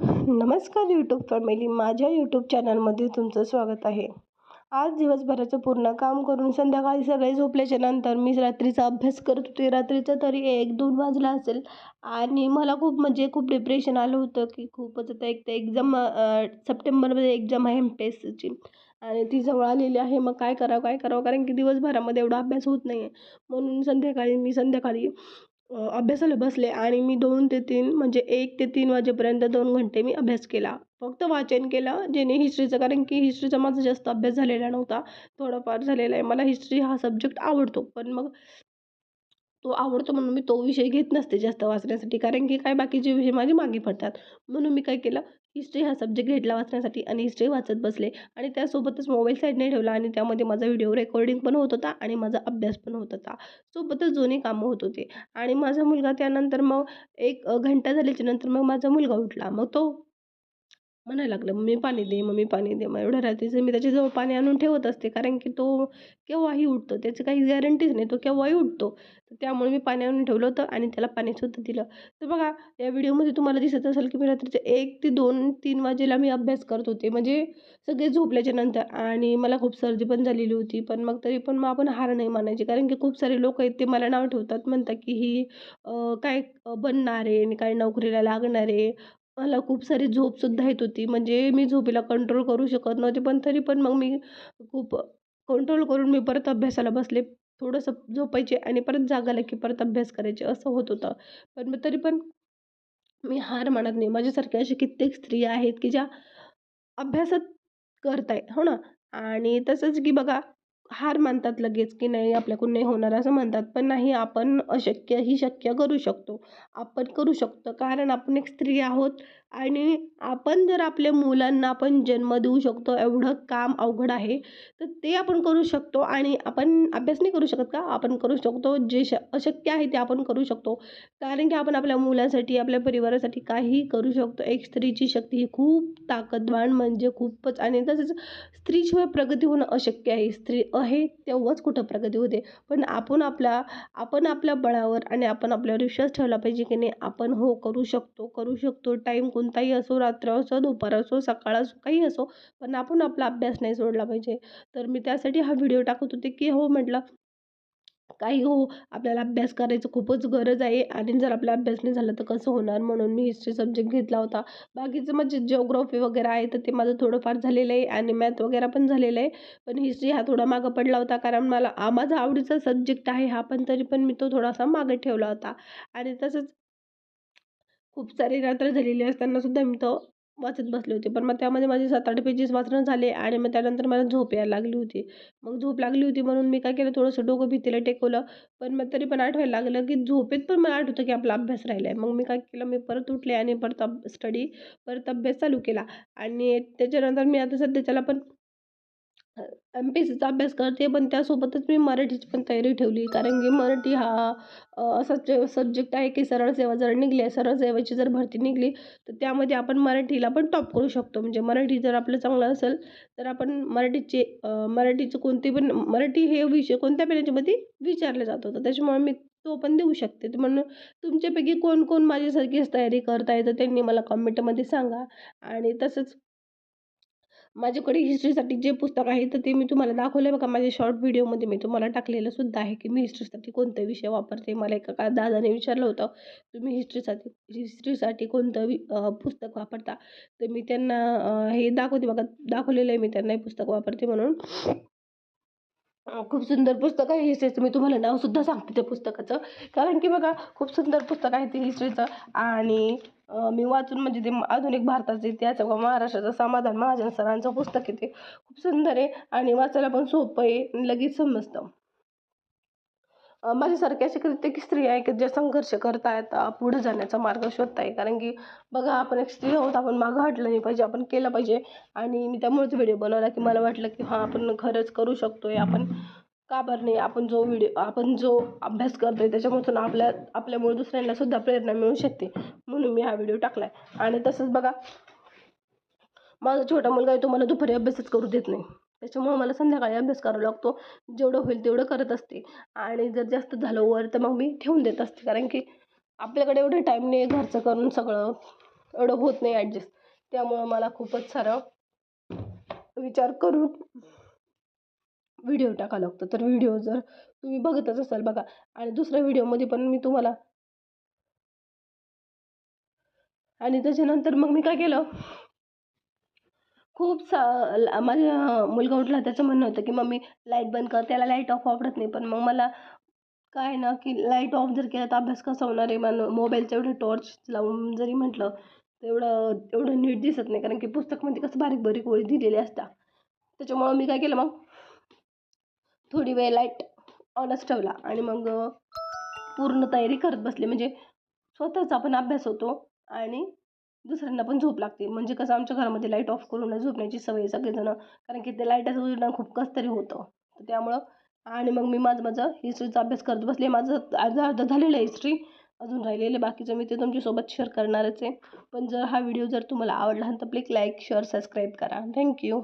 नमस्कार YouTube family माझ्या YouTube चॅनलमध्ये तुमचं स्वागत आहे. आज दिवसभराचं पूर्ण काम करून संध्याकाळी सगळे झोपल्याच्या नंतर मी रात्रीचा अभ्यास करत होते. रात्रीचा तरी एक दोन वाजला असेल आणि मला खूप म्हणजे खूप डिप्रेशन आलं होतं की खूपच आता एक तर एक्झाम सप्टेंबरमध्ये एक्झाम आहे एम पी एस सीची आणि ती जवळ आलेली आहे. मग काय करावं काय करावं? कारण की दिवसभरामध्ये एवढा अभ्यास होत नाही आहे म्हणून संध्याकाळी मी संध्याकाळी अभ्यासाला बसले आणि मी दोन ते तीन म्हणजे एक ते तीन वाजेपर्यंत दोन घंटे मी अभ्यास केला. फक्त वाचन केलं जेणे हिस्ट्रीचं कारण की हिस्ट्रीचा माझा जास्त अभ्यास झालेला नव्हता. थोडाफार झालेला आहे. मला हिस्ट्री हा सब्जेक्ट आवडतो. पण मग तो आवडतो म्हणून मी तो विषय घेत नसते जास्त वाचण्यासाठी. कारण की काय बाकीचे विषय माझे मागे पडतात. म्हणून मी काय केलं हिस्ट्री हा सब्जेक्ट घेतला वाचण्यासाठी आणि हिस्ट्री वाचत बसले. आणि त्यासोबतच मोबाईल साईडने ठेवला आणि त्यामध्ये माझा व्हिडिओ रेकॉर्डिंग पण होत होता आणि माझा अभ्यास पण होत होता. सोबतच दोन्ही कामं होत होते. आणि माझा मुलगा त्यानंतर मग एक घंटा झाल्याच्यानंतर मग माझा मुलगा उठला. मग तो म्हणायला लागलं मम्मी पाणी दे मम्मी पाणी दे. मग एवढ्या रात्रीचं मी त्याच्याजवळ पाणी आणून ठेवत असते कारण की तो केव्हाही उठतो त्याची काही गॅरंटीच नाही तो केव्हाही उठतो. तर त्यामुळे मी पाणी आणून ठेवलं होतं आणि त्याला पाणीसुद्धा दिलं. तर बघा या व्हिडिओमध्ये तुम्हाला दिसत असेल की मी रात्रीचे एक ते दोन तीन वाजेला मी अभ्यास करत होते. म्हणजे सगळे झोपल्याच्या नंतर आणि मला खूप सर्दी पण झालेली होती पण मग तरी पण मग आपण हार नाही मानायची. कारण की खूप सारे लोक आहेत ते मला नाव ठेवतात म्हणतात की ही काय बनणार आहे आणि काय नोकरीला लागणार आहे. मला खूप सारी झोपसुद्धा येत होती. म्हणजे मी झोपेला कंट्रोल करू शकत नव्हते. पण तरी पण मग मी खूप कंट्रोल करून मी परत अभ्यासाला बसले. थोडंसं झोपायचे आणि परत जाग आलं की परत अभ्यास करायचे. असं होत होतं. पण मग तरी पण मी हार मानत नाही. माझ्यासारख्या अशा कित्येक स्त्रिया आहेत की ज्या अभ्यासात करताय हो ना? आणि तसंच की बघा हार मानतात लगेच की नाही आपल्याकडून नाही होणार असं म्हणतात. पण नाही आपण अशक्य ही शक्य करू शकतो. आपण करू शकतो. कारण आपण एक स्त्री आहोत. आणि आपण जर आपल्या मुलांना आपण जन्म देऊ शकतो एवढं काम अवघड आहे तर ते आपण करू शकतो आणि आपण अभ्यास नाही करू शकत का? आपण करू शकतो जे श अशक्य आहे ते आपण करू शकतो. कारण की आपण आपल्या मुलांसाठी आपल्या परिवारासाठी काहीही करू शकतो. एक स्त्रीची शक्ती ही खूप ताकदवान म्हणजे खूपच आणि तसंच स्त्रीशिवाय प्रगती होणं अशक्य आहे. स्त्री आहे तेव्हाच कुठं प्रगती होते. पण आपण आपल्या आपण आपल्या बळावर आणि आपण आपल्यावर विश्वास ठेवला पाहिजे की नाही आपण हो करू शकतो करू शकतो टाईम कोणताही असो रात्र असो दुपार असो सकाळ असो काही असो पण आपण आपला अभ्यास नाही सोडला पाहिजे. तर मी त्यासाठी हा व्हिडिओ टाकत होते की हो म्हटलं काही हो आपल्याला अभ्यास करायचं खूपच गरज आहे आणि जर आपला अभ्यास नाही झाला तर कसं होणार? म्हणून मी हिस्ट्री सब्जेक्ट घेतला होता. बाकीचं म्हणजे जिओग्राफी वगैरे आहे तर ते माझं थोडंफार झालेलं आहे आणि मॅथ वगैरे पण झालेलं आहे. पण हिस्ट्री हा थोडा मागं पडला होता कारण मला माझा आवडीचा सब्जेक्ट आहे हा पण तरी पण मी तो थोडासा मागे ठेवला होता. आणि तसंच खूप सारी रात्र झालेली असताना सुद्धा मी तो वाचत बसले होते. पण मग त्यामध्ये माझे सात आठ पेजेस वाचणं झाले आणि मग त्यानंतर मला झोप यायला लागली होती. मग झोप लागली होती म्हणून मी काय केलं थोडंसं डोकं भीतीला टेकवलं. पण मग तरी पण आठवायला लागलं की झोपेत पण मला आठवतं की आपला अभ्यास राहिला आहे मग मी काय केलं मी परत उठले आणि परत स्टडी परत अभ्यास चालू केला. आणि त्याच्यानंतर मी आता सध्याच्याला पण एम पी एस सीचा अभ्यास करते पण त्यासोबतच मी मराठीची पण तयारी ठेवली. कारण की मराठी हा असाच सब्जेक्ट आहे की सरळ सेवा जर निघली सरळ सेवेची जर भरती निघली तर त्यामध्ये आपण मराठीला पण टॉप करू शकतो. म्हणजे मराठी जर आपलं चांगलं असेल तर आपण मराठीचे मराठीचं कोणते पण मराठी हे विषय कोणत्या पण याच्यामध्ये विचारले जात होतं. त्याच्यामुळे मी तो पण देऊ शकते. म्हणून तुमच्यापैकी कोण कोण माझ्यासारखीच तयारी करताय तर त्यांनी मला कॉमेंटमध्ये सांगा. आणि तसंच माझ्याकडे हिस्ट्रीसाठी जे पुस्तक आहे तर ते मी तुम्हाला दाखवलं आहे बघा. माझ्या शॉर्ट व्हिडिओमध्ये मी तुम्हाला टाकलेलं सुद्धा आहे की मी हिस्ट्रीसाठी कोणतं विषय वापरते. मला एका का दादाने विचारलं होतं तुम्ही हिस्ट्रीसाठी हिस्ट्रीसाठी कोणतं पुस्तक वापरता? तर मी त्यांना हे दाखवते बघा. दाखवलेलं आहे मी त्यांना हे पुस्तक वापरते म्हणून. खूप सुंदर पुस्तक आहे हिस्ट्रीचं. मी तुम्हाला नावसुद्धा सांगते त्या पुस्तकाचं. कारण की बघा खूप सुंदर पुस्तक आहे ते हिस्ट्रीचं. आणि मी वाचून म्हणजे ते आधुनिक भारताचे इतिहास महाराष्ट्राचं समाधान महाजन सरांचं पुस्तक आहे ते. खूप सुंदर आहे आणि वाचायला पण सोपं आहे लगेच समजतं. माझ्यासारख्या अशी कित्येक स्त्री आहे की ज्या संघर्ष करत आहेत पुढे जाण्याचा मार्ग शोधताय कारण की बघा आपण एक स्त्री आहोत आपण मागं हटलं नाही पाहिजे आपण केलं पाहिजे. आणि मी त्यामुळेच व्हिडिओ बनवला की मला वाटलं की हां आपण खरंच करू शकतो आहे आपण का बरं नाही आपण जो व्हिडिओ आपण जो अभ्यास करतो आहे त्याच्यामधून आपल्या आपल्यामुळे दुसऱ्यांनासुद्धा प्रेरणा मिळू शकते. म्हणून मी हा व्हिडिओ टाकला आहे आणि तसंच बघा माझा छोटा मुलगा आहे तो मला दुपारी अभ्यासच करू देत नाही. त्याच्यामुळं मला संध्याकाळी अभ्यास करावा लागतो. जेवढं होईल तेवढं करत असते. आणि जर जास्त झालं वर तर मग मी ठेवून देत असते. कारण की आपल्याकडे एवढं टाईम नाही घरचं करून सगळं. एवढं होत नाही ॲडजस्ट त्यामुळं मला खूपच सारं विचार करून व्हिडिओ टाकावं लागतं. तर व्हिडिओ जर तुम्ही बघतच असाल बघा. आणि दुसऱ्या व्हिडिओमध्ये पण मी तुम्हाला आणि त्याच्यानंतर मग मी काय केलं? खूप सा ला- माझा मुलगा उठला त्याचं म्हणणं होतं की मम्मी लाइट बंद कर त्याला लाइट ऑफ आवडत नाही. पण मग मला काय ना की लाइट ऑफ जर केला तर अभ्यास कसा होणार आहे? मला मोबाईलचं एवढं टॉर्च लावून जरी म्हटलं तर एवढं एवढं नीट दिसत नाही. कारण की पुस्तकमध्ये कसं बारीक बारीक ओळी दिलेली असतात. त्याच्यामुळं मी काय केलं मग? थोडी वेळ लाइट ऑनच ठेवला आणि मग पूर्ण तयारी करत बसले. म्हणजे स्वतःचा पण अभ्यास होतो आणि दुसऱ्यांना पण झोप लागते. म्हणजे कसं आमच्या घरामध्ये लाइट ऑफ करून झोपण्याची सवय सगळेजणं सगळेजण. कारण की ते लाईटाचं उजेडानं खूप कसं तरी होतं. तर त्यामुळं आणि मग मी माझं माझं हिस्ट्रीचा अभ्यास करत बसले. माझं अर्धा अर्धा झालेलं आहे हिस्ट्री अजून राहिलेलं बाकीचं मी ते तुमच्यासोबत शेअर करणारच आहे. पण जर हा व्हिडिओ जर तुम्हाला आवडला तर प्लीज लाईक शेअर सबस्क्राईब करा. Thank you